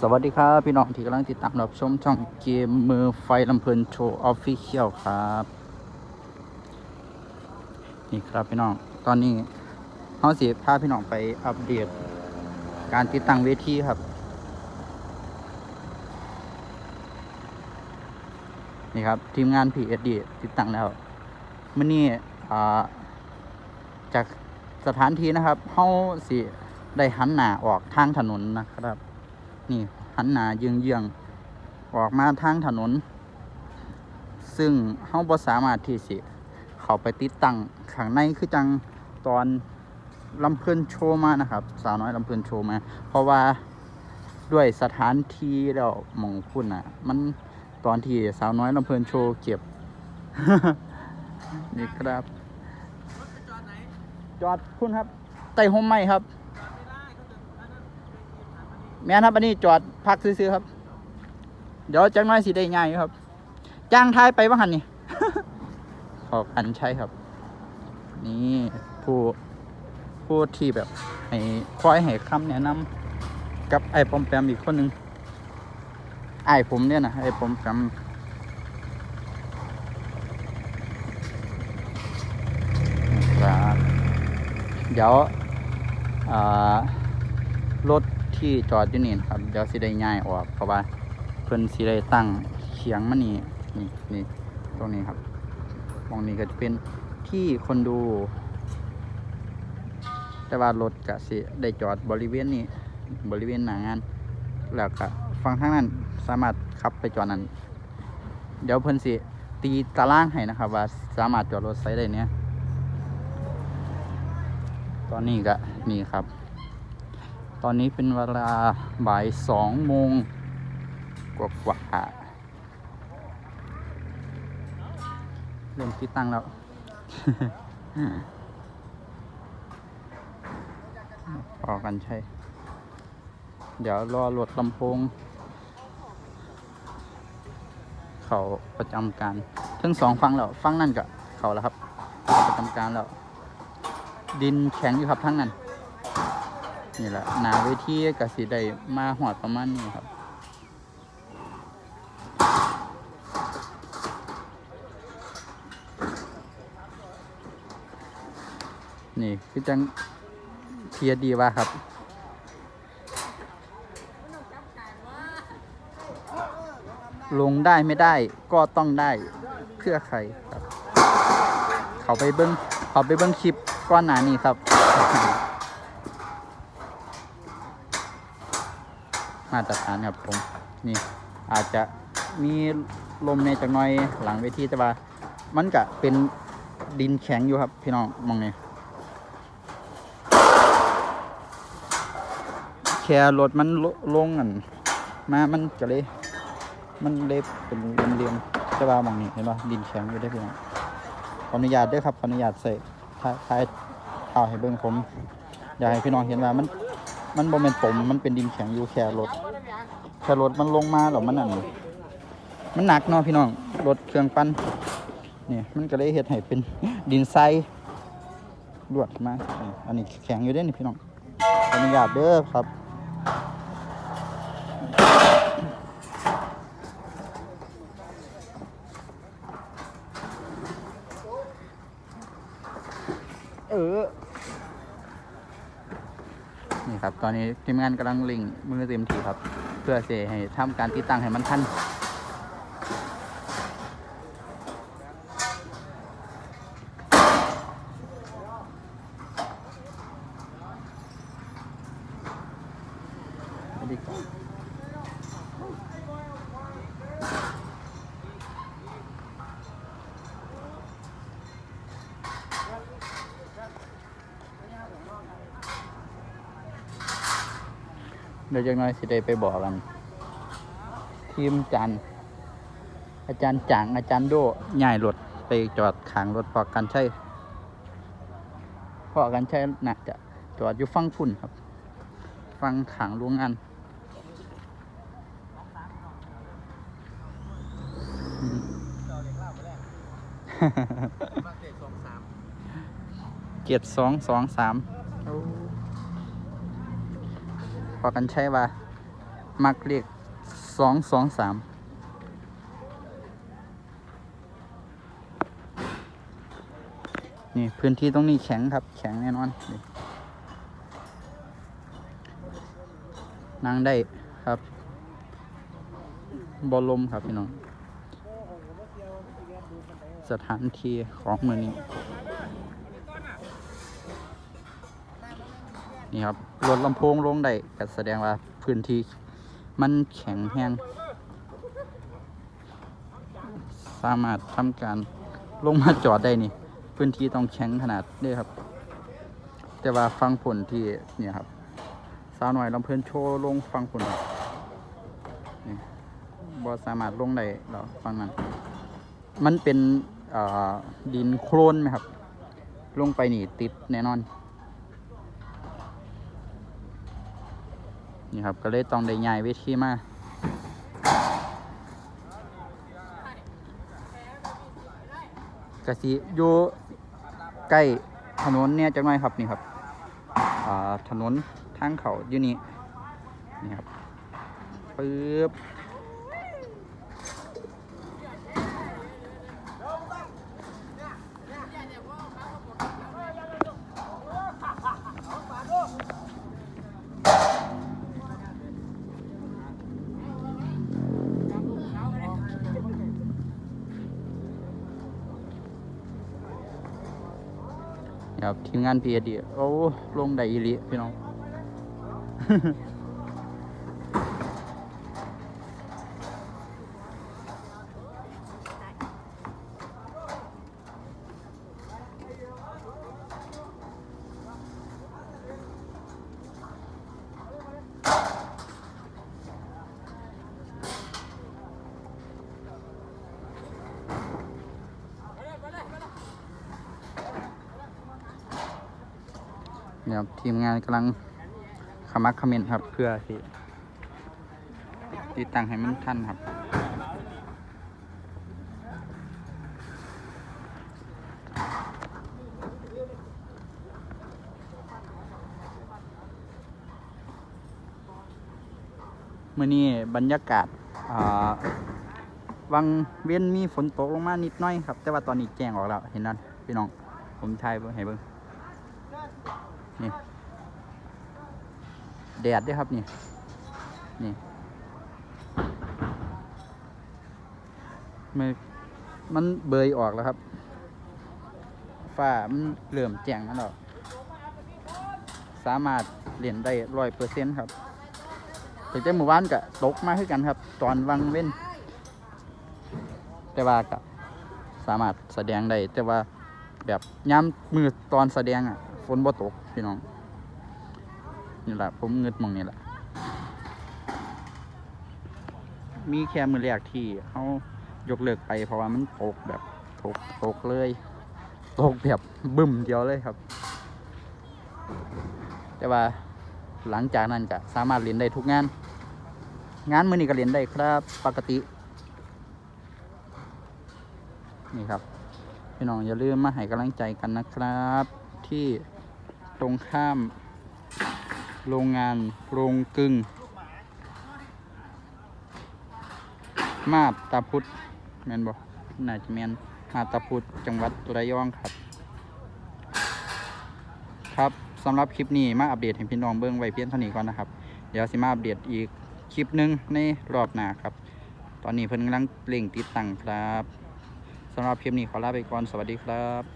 สวัสดีครับ พี่น้องที่กำลังติดตามรับชมช่องเกมมือไฟลำเพลินโชว์ออฟฟิเชียลครับ นี่ครับพี่น้อง ตอนนี้เขาเสิพาพี่น้องไปอัปเดต การติดตั้งเวทีครับ นี่ครับ ทีมงาน PSD ติดตั้งแล้วมื่อนี้อ่าจากสถานที่นะครับเขาสิได้หันหน้าออกทางถนนนะครับ นี่หันหน้าเยืองเยืองๆออกมาทางถนน ซึ่งเฮาบ่สามารถที่สิ เข้าไปติดตั้งข้างในคือจังตอนลำเพลินโชว์มานะครับ สาวน้อยลำเพลินโชว์มา เพราะว่าด้วยสถานที่แล้วหมองคุณอะ มันตอนที่สาวน้อยลำเพลินโชว์เก็บนี่ครับ จอดคุณครับใต้ห่มไม้ครับ แม่นครับอันนี้จอดพักซื้อๆครับ เดี๋ยวจังน้อยสิได้ง่ายครับ จ้างทายไปว่าหันนี่ขอบอันใช่ครับ นี่ผู้ผู้ที่แบบให้คอยให้คำแนะนำกับไอ้ปอมแปมอีกคนหนึ่งไอ้ผมเนี่ยนะไอ้ปอมแปมครับเดี๋ยวรถ ที่จอดอยู่นี่นะครับเดี๋ยวสิได้ย้ายออกเพราะว่าเพิ่นสิได้ตั้งเขียงมานี่นี่นี่ตรงนี้ครับตรงนี้ก็จะเป็นที่คนดู แต่ว่ารถก็สิได้จอดบริเวณนี้บริเวณหน้างาน แล้วก็ฝั่งข้างนั้นสามารถขับไปจอดนั้น เดี๋ยวเพิ่นสิตีตารางให้นะครับ ว่าสามารถจอดรถไซส์ได้เนี่ยตอนนี้ก็นี่ครับ อนนี้เป็นเวลาบ่ายสองโมงกว่ากว่าๆเริ่มติดตั้งแล้ว พอกันใช่ เดี๋ยวรอรถลำโพง เขาประจำการ ทั้งสองฟังแล้ว ฟังนั่นก็เขาแล้วครับ ประจำการแล้ว ดินแข็งอยู่ครับทั้งนั้น นี่แหละหนาเวทีกับสีได้มาหอดประมาณนี้ครับนี่คือจังเทียดีว่าครับ ลงได้ไม่ได้ก็ต้องได้เพื่อใครครับ เขาไปเบิ้งเขาไปเบิ้งคลิปก้อนหนานี้ครับ มาตรฐานครับผมนี่อาจจะมีลมในจักหน่อยหลังเวทีแต่ว่า มันก็เป็นดินแข็งอยู่ครับ พี่น้องมองนี่แค่รถมันลงอันมามันก็เลย มันเลยเป็นเรียมๆแต่ว่ามองนี่เห็นป่ะดินแข็งอยู่ได้พี่น้องขออนุญาตด้วยครับขออนุญาตใส่ท้ายท้ายข่าให้เบิ่งผมอยากให้พี่น้องเห็นว่ามัน มันบ่เป็นปมมันเป็นดินแข็งอยู่แค่รถแค่รถมันลงมาหรอมันนั่นมันหนักเนาะพี่น้องรถเครื่องปั้นนี่มันก็เลยเฮ็ดให้เป็นดินทรายลวดมาอันนี้แข็งอยู่เด้นี่พี่น้องขออนุญาตเด้อครับเออ นี่ครับ ตอนนี้ทีมงานกำลังลิงมือเต็มที่ครับ เพื่อเสให้ทำการติดตั้งให้มันทัน เดี๋ยวจักหน้อยสิได้ไปบอกกัน ทีมจันทร์อาจารย์จังอาจารย์โดย้ายรถไปจอดขางรถพอกันใช่พอกันใช่น่ะจะจอดอยู่ฟังพุ่นครับ ฟังขางโรงงานอืมเจ็ดสองสองสาม อกันใช่ว่า มักเลขสองสองสามนี่พื้นที่ตรงนี้แข็งครับ แข็งแน่นอนนั่งได้ครับบอลลมครับพี่น้อง สถานที่ของเมืองนี้ นี่ครับรถลำโพงลงได้ก็แสดงว่าพื้นที่มันแข็งแห้งสามารถทำการลงมาจอดได้นี่ พื้นที่ต้องแข็งขนาดนี้ครับ แต่ว่าฟังผลที่เนี่ยครับสาวหน่อยลำเพลินโชว์ลงฟังผลนี่บอสามารถลงได้หรอฟังนั้น มันเป็นดินโครนไหมครับ ลงไปนี่ติดแน่นอน นี่ครับก็เลยต้องได้ย้ายเวทีมากสิอยู่ใกล้ถนนเนี่ยจังหน่อยครับนี่ครับถนนทางเขาอยู่นี่นี่ครับปึ๊บ ครับ ทีมงานพีเอดีโอ้ลงได้อีหลีพี่น้อง เนี่ยครับทีมงานกำลังขมักเขม้นครับ เพื่อที่ติดตั้งให้มันทันครับเมื่อนี้บรรยากาศอ่าวังเวียนมีฝนตกลงมานิดน้อยครับ แต่ว่าตอนนี้แจ้งออกแล้วเห็นนั่นพี่น้อง ผมถ่ายเบิ่งให้เบิ่ง นี่ แดดด้วยครับนี่ นี่มันมันเบยออกแล้วครับฝ้ามันเริ่อมแจ้งแล้วสามารถเล่นได้ร้อยเปอร์เซ็นต์ครับแต่แต่หมู่บ้านก็ตกมาคือกันครับ ตอนวังเว้น แต่ว่าก็สามารถแสดงได้แต่ว่าแบบย้ำมือตอนแสดงอะฝนบ่ตก พี่น้อง นี่แหละผมเงิดมองนี่แหละ มีแค่มือแรกที่เขายกเลิกไปเพราะว่ามันตกแบบตกตกเลยตกแบบบึ้มเดียวเลยครับ แต่ว่าหลังจากนั้นก็สามารถเรียนได้ทุกงาน งานมือนี้ก็เรียนได้ครับปกติ นี่ครับ พี่น้องอย่าลืมมาให้กำลังใจกันนะครับที่ ตรงข้าม โรงงานโรงกึ่ง มาบตาพุธแมนบอกน่าจะแมนมาบตาพุธจังหวัดระยองครับ ครับสำหรับคลิปนี้มาอัปเดตให้พี่น้องเบิ้งไว้เพียงเท่านี้ก่อนนะครับ เดี๋ยวสิมาอัปเดตอีกคลิปหนึ่งในรอบหน้าครับ ตอนนี้เพิ่นกำลังเร่งติดตั้งครับสำหรับคลิปนี้ขอลาไปก่อนสวัสดีครับ